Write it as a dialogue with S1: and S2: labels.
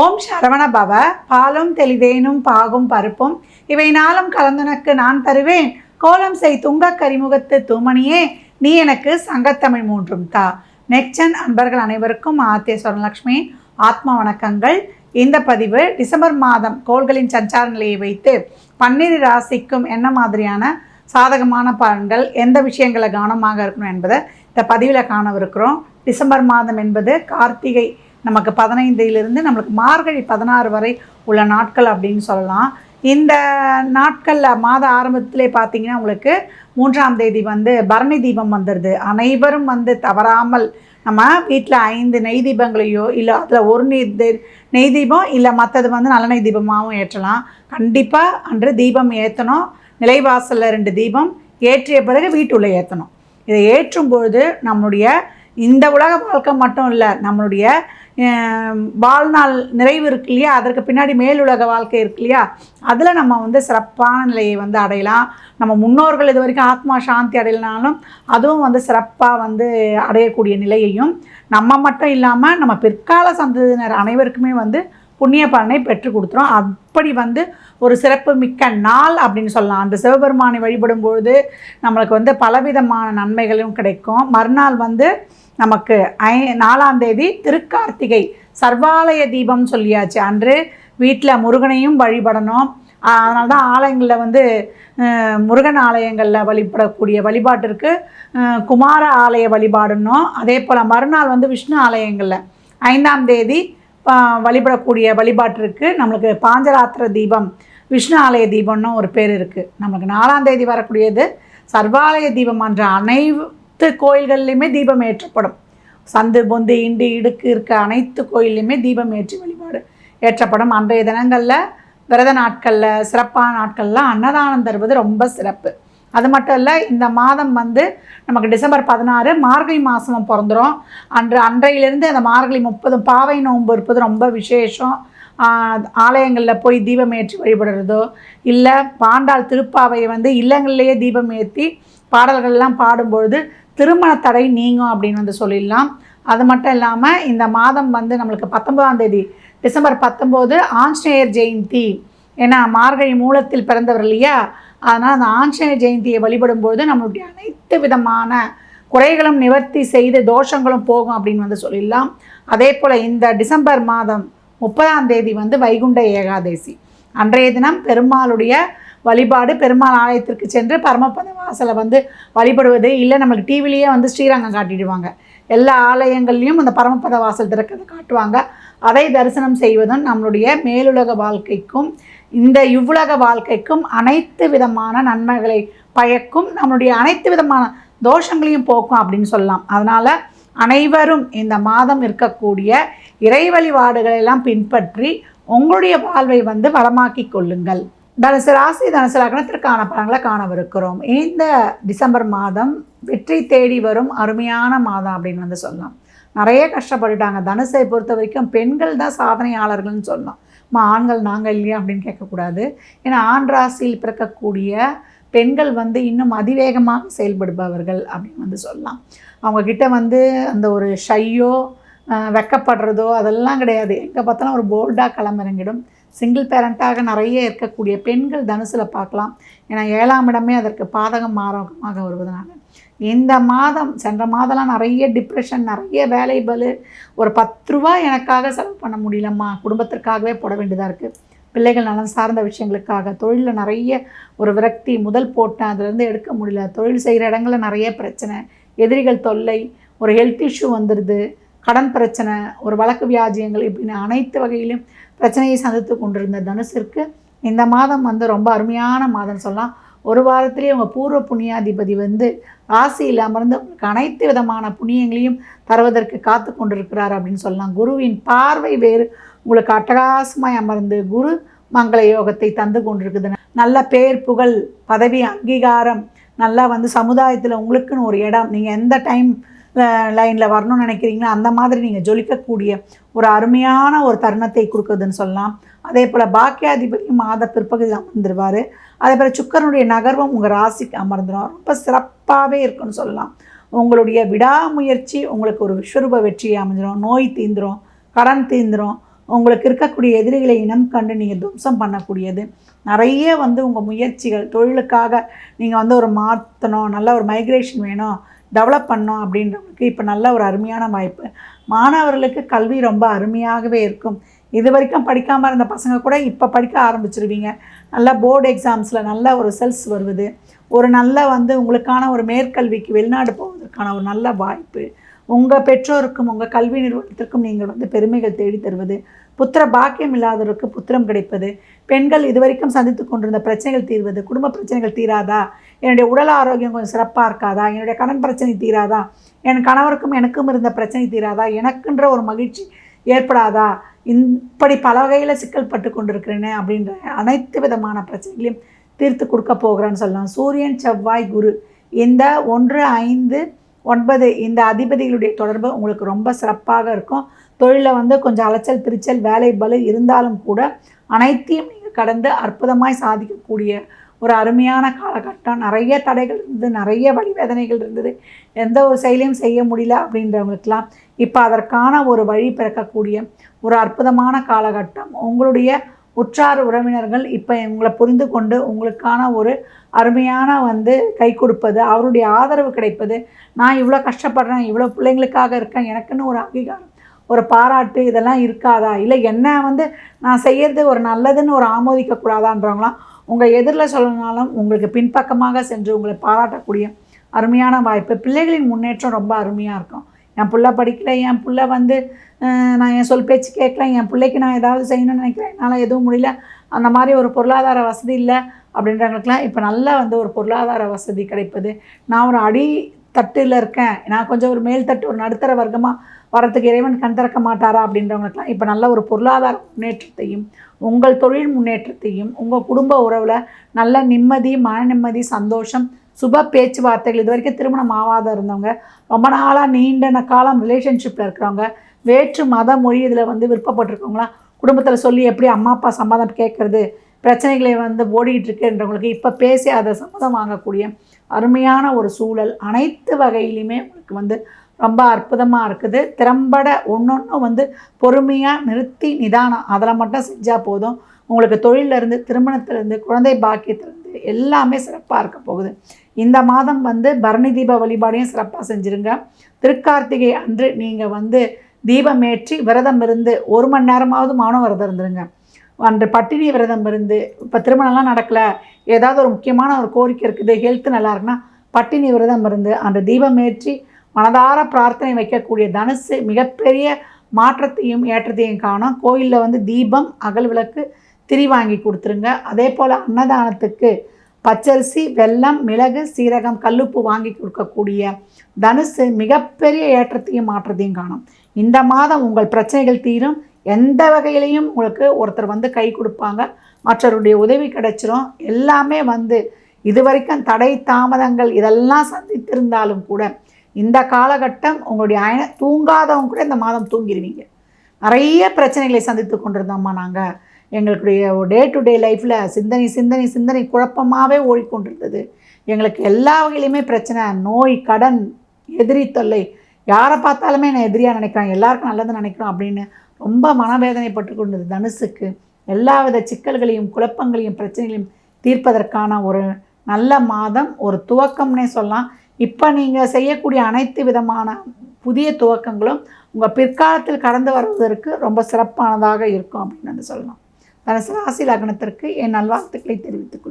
S1: ஓம் சரவண பவ பாலும் தெளிதேனும் பாகும் பருப்பும் இவை நாளும் கலந்துனக்கு நான் தருவேன் கோலம் செய் துங்க கரிமுகத்து தூமணியே நீ எனக்கு சங்கத்தமிழ் மூன்றும் தா நெக்ஸ்டன் அன்பர்கள் அனைவருக்கும் ஆத்திய சுவர்ணலக்ஷ்மி ஆத்மா வணக்கங்கள் இந்த பதிவு டிசம்பர் மாதம் கோள்களின் சஞ்சார நிலையை வைத்து பன்னிரு ராசிக்கும் என்ன மாதிரியான சாதகமான பலன்கள் எந்த விஷயங்களை கவனமாக இருக்கணும் என்பதை இந்த பதிவில் காணவிருக்கிறோம் டிசம்பர் மாதம் என்பது கார்த்திகை நமக்கு பதினைந்திலிருந்து நம்மளுக்கு மார்கழி பதினாறு வரை உள்ள நாட்கள் அப்படின்னு சொல்லலாம் இந்த நாட்களில் மாத ஆரம்பத்திலே பார்த்தீங்கன்னா உங்களுக்கு மூன்றாம் தேதி வந்து பரணி தீபம் வந்துடுது அனைவரும் வந்து தவறாமல் நம்ம வீட்டில் ஐந்து நெய் தீபங்களையோ இல்லை அதில் ஒரு நீர் நெய் தீபம் இல்லை மற்றது வந்து நல்ல நெய் தீபமாகவும் ஏற்றலாம் கண்டிப்பாக அன்று தீபம் ஏற்றணும் நிலைவாசலில் ரெண்டு தீபம் ஏற்றிய பிறகு வீட்டுள்ளே ஏற்றணும் இதை ஏற்றும் பொழுது நம்மளுடைய இந்த உலக வாழ்க்கை மட்டும் இல்லை நம்மளுடைய வாழ்நாள் நிறைவு இருக்கு இல்லையா அதற்கு பின்னாடி மேலுலக வாழ்க்கை இருக்கு இல்லையா அதில் நம்ம வந்து சிறப்பான நிலையை வந்து அடையலாம் நம்ம முன்னோர்கள் இது வரைக்கும் ஆத்மா சாந்தி அடையலனாலும் அதுவும் வந்து சிறப்பாக வந்து அடையக்கூடிய நிலையையும் நம்ம மட்டும் இல்லாமல் நம்ம பிற்கால சந்ததியினர் அனைவருக்குமே வந்து புண்ணிய பலனை பெற்று கொடுத்துரும் அப்படி வந்து ஒரு சிறப்பு மிக்க நாள் அப்படின்னு சொல்லலாம் அந்த சிவபெருமானை வழிபடும் பொழுது நம்மளுக்கு வந்து பலவிதமான நன்மைகளும் கிடைக்கும் மறுநாள் வந்து நமக்கு ஐ நாலாம் தேதி திருக்கார்த்திகை சர்வாலய தீபம் சொல்லியாச்சு அன்று வீட்டில் முருகனையும் வழிபடணும் அதனால தான் ஆலயங்களில் வந்து முருகன் ஆலயங்களில் வழிபடக்கூடிய வழிபாட்டிற்கு குமார ஆலய வழிபாடுனோம் அதே போல் மறுநாள் வந்து விஷ்ணு ஆலயங்களில் ஐந்தாம் தேதி வழிபடக்கூடிய வழிபாட்டிற்கு நம்மளுக்கு பாஞ்சராத்திர தீபம் விஷ்ணு ஆலய தீபம்னு ஒரு பேர் இருக்குது நம்மளுக்கு நாலாம் தேதி வரக்கூடியது சர்வாலய தீபம் என்ற அனைத்து கோயில்கள்லையுமே தீபம் ஏற்றப்படும் சந்து பொந்து இண்டு இடுக்கு இருக்க அனைத்து கோயில்லையுமே தீபம் ஏற்றி வழிபாடு ஏற்றப்படும் அன்றைய தினங்களில் விரத நாட்களில் சிறப்பான நாட்களில் அன்னதானம் தருவது ரொம்ப சிறப்பு அது மட்டும் இல்லை இந்த மாதம் வந்து நமக்கு டிசம்பர் பதினாறு மார்கழி மாதம் பிறந்துடும் அன்று அன்றையிலேருந்து அந்த மார்கழி முப்பது பாவை நோன்பு இருப்பது ரொம்ப விசேஷம் ஆலயங்களில் போய் தீபம் ஏற்றி வழிபடுறதோ இல்லை பாண்டாள் திருப்பாவையை வந்து இல்லங்கள்லேயே தீபம் ஏற்றி பாடல்கள்லாம் பாடும்பொழுது திருமண தடை நீங்கும் அப்படின்னு வந்து சொல்லிடலாம் அது மட்டும் இல்லாமல் இந்த மாதம் வந்து நம்மளுக்கு பத்தொன்பதாம் தேதி டிசம்பர் பத்தொம்போது ஆஞ்சநேயர் ஜெயந்தி ஏன்னா மார்கழி மூலத்தில் பிறந்தவர் இல்லையா அதனால் அந்த ஆஞ்சநேய ஜெயந்தியை வழிபடும் பொழுது நம்மளுடைய அனைத்து விதமான குறைகளும் நிவர்த்தி செய்து தோஷங்களும் போகும் அப்படின்னு வந்து சொல்லிடலாம் அதே போல் இந்த டிசம்பர் மாதம் முப்பதாம் தேதி வந்து வைகுண்ட ஏகாதேசி அன்றைய தினம் பெருமாளுடைய வழிபாடு பெருமாள் ஆலயத்திற்கு சென்று பரமபத வாசலை வந்து வழிபடுவது இல்லை நம்மளுக்கு டிவிலேயே வந்து ஸ்ரீரங்கம் காட்டிடுவாங்க எல்லா ஆலயங்கள்லேயும் அந்த பரமபத வாசல் திறக்கிறது காட்டுவாங்க அதை தரிசனம் செய்வதும் நம்மளுடைய மேலுலக வாழ்க்கைக்கும் இந்த இவ்வுலக வாழ்க்கைக்கும் அனைத்து விதமான நன்மைகளை பயக்கும் நம்மளுடைய அனைத்து விதமான தோஷங்களையும் போக்கும் அப்படின்னு சொல்லலாம் அதனால் அனைவரும் இந்த மாதம் இருக்கக்கூடிய இறை வழிபாடுகளெல்லாம் பின்பற்றி உங்களுடைய வாழ்வை வந்து வளமாக்கி கொள்ளுங்கள் தனுசு ராசி தனுசு லக்னத்திற்கான பலன்களை காணவிருக்கிறோம் இந்த டிசம்பர் மாதம் வெற்றி தேடி வரும் அருமையான மாதம் அப்படின்னு வந்து சொல்லலாம் நிறைய கஷ்டப்பட்டுட்டாங்க தனுசை பொறுத்த வரைக்கும் பெண்கள் தான் சாதனையாளர்கள்னு சொல்லலாம் மா ஆண்கள் நாங்கள் இல்லையா அப்படின்னு கேட்கக்கூடாது ஏன்னா ஆண் ராசியில் பிறக்கக்கூடிய பெண்கள் வந்து இன்னும் அதிவேகமாக செயல்படுபவர்கள் அப்படின்னு வந்து சொல்லலாம் அவங்கக்கிட்ட வந்து அந்த ஒரு ஷையோ வெக்கப்படுறதோ அதெல்லாம் கிடையாது எங்கே பார்த்தாலும் ஒரு போல்டாக களமிறங்கிடும் சிங்கிள் பேரண்ட்டாக நிறைய இருக்கக்கூடிய பெண்கள் தனுசில் பார்க்கலாம் ஏன்னா ஏழாம் இடமே அதற்கு பாதகம் மாரகமாக வருவதனால இந்த மாதம் சென்ற மாதம்லாம் நிறைய டிப்ரெஷன் நிறைய வேலை பலு ஒரு பத்து ரூபா எனக்காக செலவு பண்ண முடியலம்மா குடும்பத்திற்காகவே போட வேண்டியதாக இருக்குது பிள்ளைகள் நலன் சார்ந்த விஷயங்களுக்காக தொழிலில் நிறைய ஒரு விரக்தி முதல் போட்டேன் அதுலேருந்து எடுக்க முடியல தொழில் செய்கிற இடங்களில் நிறைய பிரச்சனை எதிரிகள் தொல்லை ஒரு ஹெல்த் இஷ்யூ வந்துடுது கடன் பிரச்சனை ஒரு வழக்கு வியாஜியங்கள் இப்படின்னு அனைத்து வகையிலும் பிரச்சனையை சந்தித்து கொண்டிருந்த தனுசிற்கு இந்த மாதம் வந்து ரொம்ப அருமையான மாதம் சொல்லலாம் ஒரு வாரத்திலேயே அவங்க பூர்வ புண்ணியாதிபதி வந்து ராசியில் அமர்ந்தவங்களுக்கு அனைத்து விதமான புண்ணியங்களையும் தருவதற்கு காத்து கொண்டிருக்கிறார் அப்படின்னு சொல்லலாம் குருவின் பார்வை வேறு உங்களுக்கு அட்டகாசமாய் அமர்ந்து குரு மங்கள யோகத்தை தந்து கொண்டிருக்குது நல்ல பேர் புகழ் பதவி அங்கீகாரம் நல்லா வந்து சமுதாயத்தில் உங்களுக்குன்னு ஒரு இடம் நீங்கள் எந்த டைம் லைனில் வரணும்னு நினைக்கிறீங்களோ அந்த மாதிரி நீங்கள் ஜொலிக்கக்கூடிய ஒரு அருமையான ஒரு தருணத்தை கொடுக்குதுன்னு சொல்லலாம் அதே போல் பாக்கியாதிபதியும் மாத பிற்பகுதியில் அமர்ந்துருவார் அதே போல் சுக்கரனுடைய நகர்வும் உங்கள் ராசிக்கு அமர்ந்துடும் ரொம்ப சிறப்பாகவே இருக்குன்னு சொல்லலாம் உங்களுடைய விடாமுயற்சி உங்களுக்கு ஒரு விஸ்வரூப வெற்றியை அமைஞ்சிடும் நோய் தீந்துடும் கடன் தீந்துடும் உங்களுக்கு இருக்கக்கூடிய எதிரிகளை இனம் கண்டு நீங்கள் துவம்சம் பண்ணக்கூடியது நிறைய வந்து உங்கள் முயற்சிகள் தொழிலுக்காக நீங்கள் வந்து ஒரு மாற்றணும் நல்ல ஒரு மைக்ரேஷன் வேணும் டெவலப் பண்ணோம் அப்படின்றவங்களுக்கு இப்போ நல்ல ஒரு அருமையான வாய்ப்பு மாணவர்களுக்கு கல்வி ரொம்ப அருமையாகவே இருக்கும் இது வரைக்கும் படிக்காமல் இருந்த பசங்க கூட இப்போ படிக்க ஆரம்பிச்சிருவீங்க நல்ல போர்டு எக்ஸாம்ஸில் நல்ல ஒரு செல்ஸ் வருவது ஒரு நல்ல வந்து உங்களுக்கான ஒரு மேற்கல்விக்கு வெளிநாடு போவதற்கான ஒரு நல்ல வாய்ப்பு உங்கள் பெற்றோருக்கும் உங்கள் கல்வி நிறுவனத்திற்கும் நீங்கள் வந்து பெருமைகள் தேடி தருவது புத்திர பாக்கியம் இல்லாதவருக்கு புத்திரம் கிடைப்பது பெண்கள் இதுவரைக்கும் சந்தித்து கொண்டிருந்த பிரச்சனைகள் தீர்வது குடும்ப பிரச்சனைகள் தீராதா என்னுடைய உடல் ஆரோக்கியம் கொஞ்சம் சிறப்பாக இருக்காதா என்னுடைய கடன் பிரச்சனை தீராதா என் கணவருக்கும் எனக்கும் இருந்த பிரச்சனை தீராதா எனக்குன்ற ஒரு மகிழ்ச்சி ஏற்படாதா இப்படி பல வகையில் சிக்கல் பட்டு கொண்டிருக்கிறேன்னு அப்படின்ற அனைத்து விதமான பிரச்சனைகளையும் தீர்த்து கொடுக்க போகிறேன்னு சொல்லலாம் சூரியன் செவ்வாய் குரு இந்த ஒன்று ஐந்து ஒன்பது இந்த அதிபதிகளுடைய தொடர்பு உங்களுக்கு ரொம்ப சிறப்பாக இருக்கும் தொழிலில் வந்து கொஞ்சம் அலைச்சல் திருச்சல் வேலை பலு இருந்தாலும் கூட அனைத்தையும் நீங்கள் கடந்து அற்புதமாய் சாதிக்கக்கூடிய ஒரு அருமையான காலகட்டம் நிறைய தடைகள் இருந்தது நிறைய வழிவேதனைகள் இருந்தது எந்த ஒரு செயலையும் செய்ய முடியல அப்படின்றவங்களுக்கெல்லாம் இப்போ அதற்கான ஒரு வழி பிறக்கக்கூடிய ஒரு அற்புதமான காலகட்டம் உங்களுடைய உற்றார் உறவினர்கள் இப்போ உங்களை புரிந்து கொண்டு உங்களுக்கான ஒரு அருமையான வந்து கை கொடுப்பது அவருடைய ஆதரவு கிடைப்பது நான் இவ்வளோ கஷ்டப்படுறேன் இவ்வளோ பிள்ளைங்களுக்காக இருக்கேன் எனக்குன்னு ஒரு அங்கீகாரம் ஒரு பாராட்டு இதெல்லாம் இருக்காதா இல்லை என்ன வந்து நான் செய்கிறது ஒரு நல்லதுன்னு ஒரு ஆமோதிக்கக்கூடாதான்றவங்களாம் உங்கள் எதிரில் சொல்லணும்னாலும் உங்களுக்கு பின்பக்கமாக சென்று உங்களை பாராட்டக்கூடிய அருமையான வாய்ப்பு பிள்ளைகளின் முன்னேற்றம் ரொம்ப அருமையாக இருக்கும் என் பிள்ளை படிக்கல என் பிள்ளை வந்து நான் என் சொல் பேச்சு கேட்கல என் பிள்ளைக்கு நான் ஏதாவது செய்யணும்னு நினைக்கிறேன் என்னால் எதுவும் முடியல அந்த மாதிரி ஒரு பொருளாதார வசதி இல்லை அப்படின்றவங்களுக்குலாம் இப்போ நல்லா வந்து ஒரு பொருளாதார வசதி கிடைப்பது நான் ஒரு அடி தட்டில் இருக்கேன் நான் கொஞ்சம் ஒரு மேல் தட்டு ஒரு நடுத்தர வர்க்கமாக வரத்துக்கு இறைவன் கண் திறக்க மாட்டாரா அப்படின்றவங்களுக்குலாம் இப்போ நல்ல ஒரு பொருளாதார முன்னேற்றத்தையும் உங்கள் தொழில் முன்னேற்றத்தையும் உங்கள் குடும்ப உறவில் நல்ல நிம்மதி மன நிம்மதி சந்தோஷம் சுப பேச்சுவார்த்தைகள் இது வரைக்கும் திருமணம் ஆகாத இருந்தவங்க ரொம்ப நாளாக நீண்ட காலம் ரிலேஷன்ஷிப்பில் இருக்கிறவங்க வேற்று மத மொழி இதில் வந்து விருப்பப்பட்டிருக்கவங்களாம் குடும்பத்தில் சொல்லி எப்படி அம்மா அப்பா சம்மதம் கேட்குறது பிரச்சனைகளை வந்து ஓடிக்கிட்டு இருக்குன்றவங்களுக்கு இப்போ பேசி அதை சம்மதம் வாங்கக்கூடிய அருமையான ஒரு சூழல் அனைத்து வகையிலுமே உங்களுக்கு வந்து ரொம்ப அற்புதமாக இருக்குது திறம்பட ஒன்று வந்து பொறுமையாக நிறுத்தி நிதானம் அதில் மட்டும் செஞ்சால் போதும் உங்களுக்கு தொழிலிருந்து திருமணத்திலேருந்து குழந்தை பாக்கியத்திலேருந்து எல்லாமே சிறப்பாக இருக்க போகுது இந்த மாதம் வந்து பரணி தீப வழிபாடையும் சிறப்பாக செஞ்சுருங்க திருக்கார்த்திகை அன்று நீங்கள் வந்து தீபமேற்றி விரதம் இருந்து ஒரு மணி நேரமாவது மானம் விரதம் இருந்துருங்க அந்த பட்டினி விரதம் இருந்து இப்போ திருமணம்லாம் நடக்கலை ஏதாவது ஒரு முக்கியமான ஒரு கோரிக்கை இருக்குது ஹெல்த் நல்லா இருக்குன்னா பட்டினி விரதம் இருந்து அந்த தீபம் ஏற்றி மனதார பிரார்த்தனை வைக்கக்கூடிய தனுசு மிகப்பெரிய மாற்றத்தையும் ஏற்றத்தையும் காணும் கோயிலில் வந்து தீபம் அகல் விளக்கு திரி வாங்கி கொடுத்துருங்க அதே போல் அன்னதானத்துக்கு பச்சரிசி வெல்லம் மிளகு சீரகம் கல்லுப்பு வாங்கி கொடுக்கக்கூடிய தனுசு மிகப்பெரிய ஏற்றத்தையும் மாற்றத்தையும் காணும் இந்த மாதம் உங்கள் பிரச்சனைகள் தீரும் எந்த வகையிலையும் உங்களுக்கு ஒருத்தர் வந்து கை கொடுப்பாங்க மற்றவருடைய உதவி கிடைச்சிரும் எல்லாமே வந்து இது வரைக்கும் தடை தாமதங்கள் இதெல்லாம் சந்தித்திருந்தாலும் கூட இந்த காலகட்டம் உங்களுடைய அய தூங்காதவங்க கூட இந்த மாதம் தூங்கிடுவீங்க நிறைய பிரச்சனைகளை சந்தித்து கொண்டிருந்தோம்மா நாங்கள் எங்களுடைய டே டு டே லைஃப்பில் சிந்தனை சிந்தனை சிந்தனை குழப்பமாகவே ஓடிக்கொண்டிருந்தது எங்களுக்கு எல்லா வகையிலையுமே பிரச்சனை நோய் கடன் எதிரி தொல்லை யாரை பார்த்தாலுமே நான் எதிரியாக நினைக்கிறேன் எல்லாருக்கும் நல்லது நினைக்கிறோம் அப்படின்னு ரொம்ப மனவேதனைப்பட்டு கொண்டது தனுசுக்கு எல்லாவித சிக்கல்களையும் குழப்பங்களையும் பிரச்சனைகளையும் தீர்ப்பதற்கான ஒரு நல்ல மாதம் ஒரு துவக்கம்னே சொல்லலாம் இப்போ நீங்கள் செய்யக்கூடிய அனைத்து விதமான புதிய துவக்கங்களும் உங்கள் பிற்காலத்தில் கடந்து வருவதற்கு ரொம்ப சிறப்பானதாக இருக்கும் அப்படின்னு வந்து சொல்லலாம் தனுசு ராசி லக்னத்திற்கு என் நல்வாழ்த்துக்களை தெரிவித்துக்